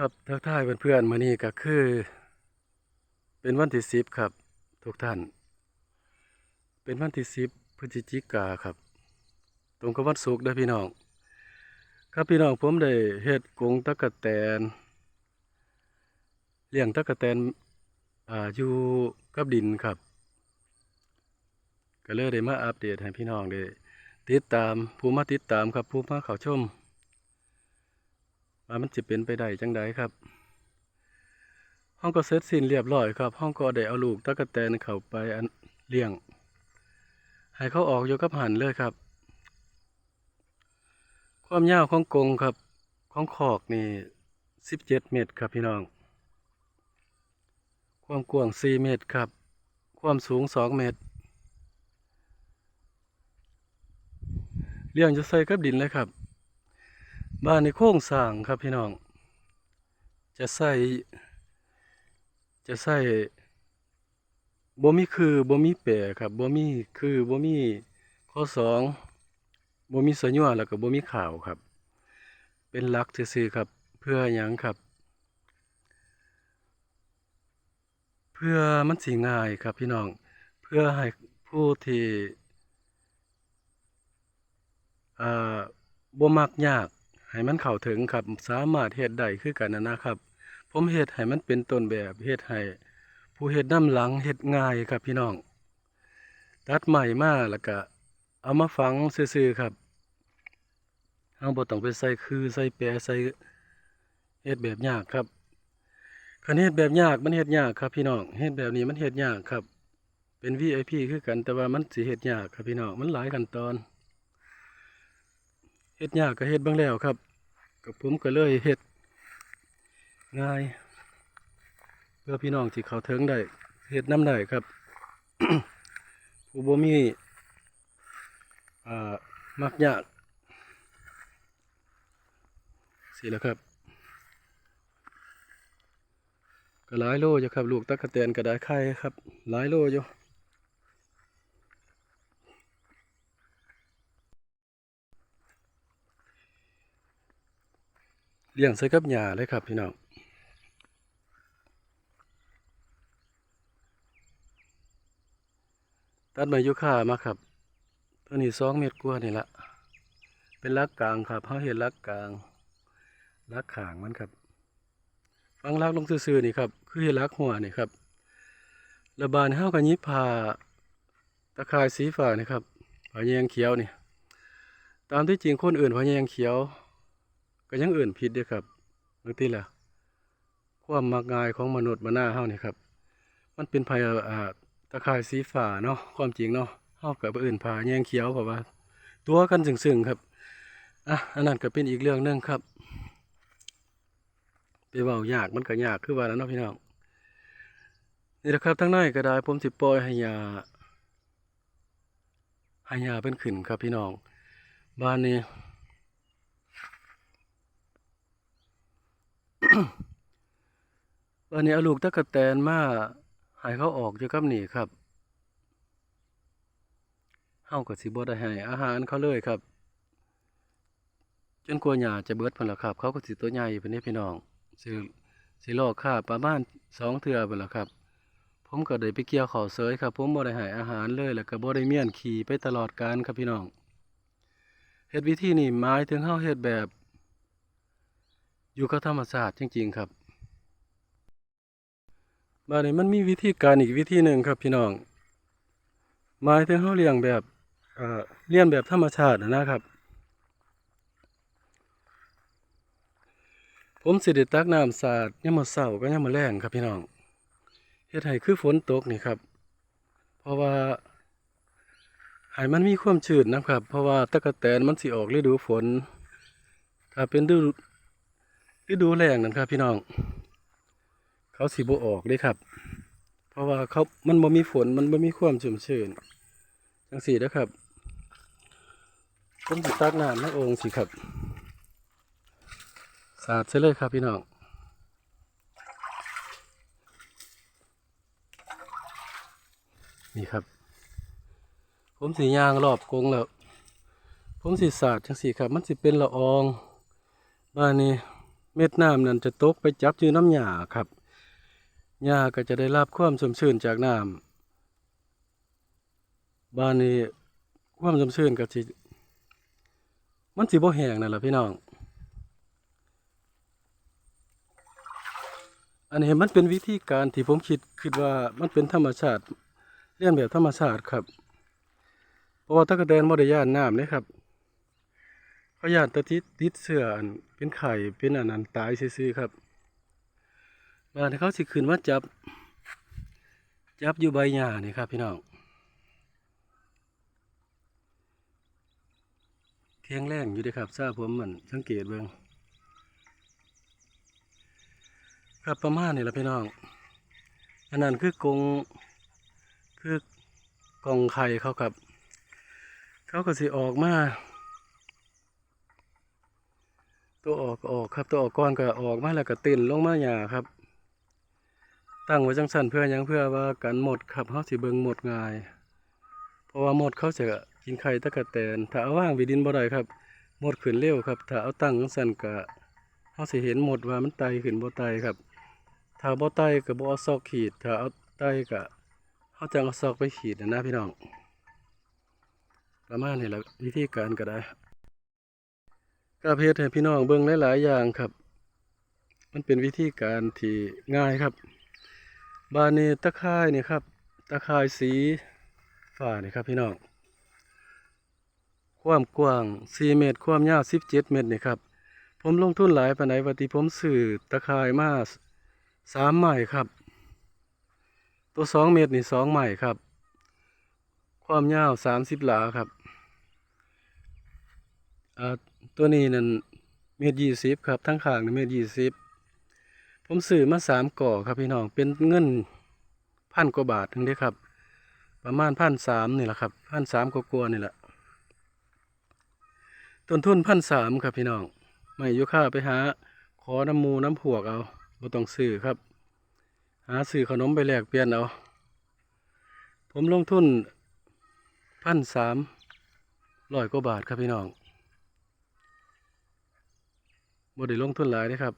ครับทักทายเพื่อนๆมานี่ก็คือ เป็นวันที่สิบครับ ทุกท่าน เป็นวันที่สิบพฤศจิกาครับ ตรงกับวันศุกร์ด้พี่น้อง ครับพี่น้องผมได้เฮ็ดกรงตะกะแตนเลี้ยงตะกะแตนอ่าอยู่กับดินครับก็เลยได้มาอัปเดตให้พี่น้องได้ติดตามผู้มาติดตามครับผู้มาเข้าชม ว่ามันจะเป็นไปได้จังใดครับห้องก็เสร็จสิ้นเรียบร้อยครับห้องก็ได้เอาลูกตะกะแตนเข้าไปอันเลี้ยง ให้เขาออกอยู่กับหันเลยครับ ความยาวของกงครับ ของขอกนี่สิบเจ็ดเมตรครับพี่น้อง ความกว้างสี่เมตรครับ ความสูงสองเมตรเลี้ยงจะใส่กับดินเลยครับ บ้านในโค้งสร้างครับพี่น้อง จะใส่ จะใส่บ่มีคือบ่มีแปรครับบ่มีคือบ่มีข้อสองบ่มีสัญญาแล้วก็บ่มีข่าวครับ เป็นหลักซื่อครับ เพื่อหยังครับ เพื่อมันสิง่ายครับพี่น้อง เพื่อให้ผู้ที่อ่าบ่มักยาก ให้มันเข้าถึงครับสามารถเฮ็ดได้คือกันนะนะครับ ผมเฮ็ดให้มันเป็นต้นแบบเฮ็ดให้ผู้เฮ็ดน้ำหลังเฮ็ดง่ายครับพี่น้อง ตัดใหม่มาแล้วก็เอามาฝังซื่อๆครับเฮาบ่ต้องไปใส่คือใส่แปรใส่เฮ็ดแบบยากครับคันเฮ็ดแบบยากมันเฮ็ดยากครับพี่น้องเฮ็ดแบบนี้มันเฮ็ดยากครับ เป็น VIP คือกันแต่ว่ามันสิเฮ็ดยากครับพี่น้องมันหลายขั้นตอน เฮ็ดยากก็เฮ็ดบ้างแล้วครับกับผมก็เลยเฮ็ดง่ายเพื่อพี่น้องที่เขาถึงได้เฮ็ดน้ำได้ครับผู้บ่มีอ่ามักยากสิแล้วครับก็หลายโลอยู่ครับ ลูกตะกะแตนก็ได้ไข่ครับหลายโลอยู่ เลี้ยงใส่กับหญ้าเลยครับพี่น้องตัดไม้ยูคามาครับตัวนี้สองเมตรกว่านี่ละเป็นลักกลางครับเขาเห็นลักกลางลักขางมันครับ ฟังลักลงซื่อๆนี่ครับ คือเห็นลักหัวนี่ครับระบานเฮากันยิบผ่าตะข่ายสีฟ้านี่ครับผ่าแยงเขียวนี่ ตามที่จริงคนอื่นผ่าแยงเขียว ก็ยังอื่นผิดเด้วยครับบางทีล่ะความมักง่ายของมนุษย์มาหน้าเฮานี่ครับ มันเป็นภัยอ่าตะข่ายสีฟ้าเนาะความจริงเนาะเฮากับอื่นผ่าแยงเขียวเพราะว่า ตัวกันซึ่งๆครับอะอันนั้นก็เป็นอีกเรื่องหนึงครับไปเว้ายากมันก็ยากคือว่าแล้วเนาะพี่น้องนี่แหละครับทั้งในก็ได้ผมสิปล่อยให้ยาให้ยาเป็นขึ้นครับพี่น้องบ้านนี้ วันนี้เอาลูกตะกะแตนมาให้เขาออกอยู่กับนี่ครับเฮาก็สิบ่ได้ให้อาหารเขาเลยครับ จนกว่าหญ้าจะเบิดพุ่นล่ะครับ เขาก็สิตัวใหญ่พุ่นนี้พี่น้องสิสิลอกค่าประมาณสองเทื่อพุ่นล่ะครับ ผมก็ได้ไปเกี่ยวข้าวเสยครับ ผมบ่ได้ให้อาหารเลยแล้วก็บ่ได้เมียนขี่ไปตลอดการครับพี่น้องเฮ็ดวิธีนี้หมายถึงเฮาเฮ็ดแบบ อยู่กับธรรมชาติจริง ๆ ครับบ้านนี้มันมีวิธีการอีกวิธีหนึ่งครับพี่น้องหมายถึงเขาเลี้ยงแบบเอ่อเลี้ยงแบบธรรมชาตินะครับ ผมสิได้ตักน้ำสาดยามมื้อเช้าก็ยามมื้อแลงครับพี่น้องเฮ็ดให้คือฝนตกนี่ครับ เพราะว่าให้มันมีความชื้นนะครับ เพราะว่าตะกะแตนมันสิออกฤดูฝน ถ้าเป็นฤดู ฤดูแล้งนั่นครับ พี่น้อง เขาสิบ่ออกเด้ครับ เพราะว่าเขามันบ่มีฝนมันบ่มีความชุ่มชื้นจังสี่นะครับผมสิตักน้ำในโอ่งสิครับสาดใส่เลยครับพี่น้องนี่ครับ ผมสียางรอบกงแล้ว ผมสีสาดจังสี่ครับ มันสิเป็นละอองบ้านนี้ เม็ดน้ำนั้นจะตกไปจับอยู่น้ำหญ้าครับหญ้าก็จะได้รับความชุ่มชื้นจากน้ำบ้านนี้ความชุ่มชื้นก็สิมันสิบ่แห้งนั่นล่ะพี่น้อง อันนี้มันเป็นวิธีการที่ผมคิดคิดว่ามันเป็นธรรมชาติเรียนแบบธรรมชาติครับ เพราะว่าตะกะแตนบ่ได้ย่านน้ำเลยครับ เขย่านตะติดติดเสื้ออันเป็นไข่เป็นอันนั้นตายซื่อๆครับบ้านเขาสิขึ้นมาจับ จับอยู่ใบหญ้านี่ครับ พี่น้องแข็งแรงอยู่ด้ครับทราบผมมันสังเกตเบิ่งครับประมาณนี้แหละพี่น้อง อันนั้นคือกงคือกองไข่เขาครับ เขาก็สิออกมา ตัวออกก็ออกครับตัวออกก่อนก็ออกมาแล้วก็ตื่นลงมาหยาครับ ตั้งไว้จังสันเพื่อยังเพื่อว่ากันหมดครับเขาสิเบิงหมดง่าย เพราะว่าหมดเขาจะกินไข่ตะกะแตนถ้าเอาว่างวิดินบ่ได้ครับ หมดขึ้นเร็วครับ ถ้าเอาตั้งจังสันก็เขาสิเห็นหมดว่ามันไตขึ้นบ่ไตครับ ถ้าบ่ไตก็บ่เอาซอกขีด ถ้าเอาไตก็เขาจะเอาซอกไปขีดนะนะพี่น้องประมาณนี้แหละวิธีการก็ได้ กาเพชรให้พี่น้องเบิ่งหลายๆอย่างครับ มันเป็นวิธีการที่ง่ายครับ บานนี้ตะไคร้นี่ครับ ตะไคร้สีฟ้านี่ครับพี่น้อง ความกว้าง 4 เมตร ความยาว 17 เมตรนี่ครับ ผมลงทุนหลายปานใดว่าที่ผมซื้อตะไคร้มาสามไม้ครับ ตัวสองเมตรนี่สองไม้ครับ ความยาวสามสิบหลาครับอ่า ตัวนี้นั่นเมตรยี่สิบครับทั้งข้างนี่เมตรยี่สิบผมซื้อมาสามก่อครับพี่น้องเป็นเงินพันกว่าบาทถึงได้ครับ ประมาณพันสามนี่แหละครับพันสามกว่าๆนี่แหละต้นทุนพันสามครับพี่น้องไม่อยุค่าไปหาขอน้ำมูน้ำผวกเอาบ่ต้องซื้อครับ หาซื้อขนมไปแลกเปลี่ยนเอาผมลงทุนพันสามร้อยกว่าบาทครับพี่น้อง บ่ได้ลงทุนหลายเด้ครับ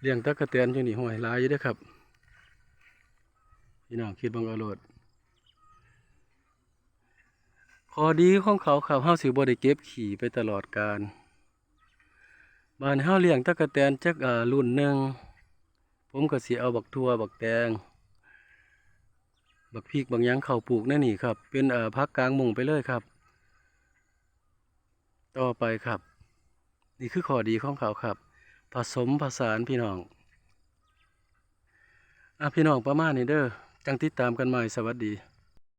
เลี้ยงตะกะแตนอยู่นี่ห้อยหลายอยู่ด้อครับพี่น้องคิดบังเอาโลดข้อดีของเขาครับเฮาสิบ่ได้เก็บขี่ไปตลอดการบ้านเฮาเลี้ยงตะกะแตนจักอ่ารุ่นหนึ่งผมก็สิเอาบักทั่วบักแตง บักพริกบางยังเข้าปลูกนั่นนี่ครับ เป็นอ่อพักกลางมุงไปเลยครับ ต่อไปครับ นี่คือข้อดีของเขาครับ ผสมผสานพี่น้องอะพี่น้องประมาณนี้เด้อจังติดตามกันใหม่สวัสดี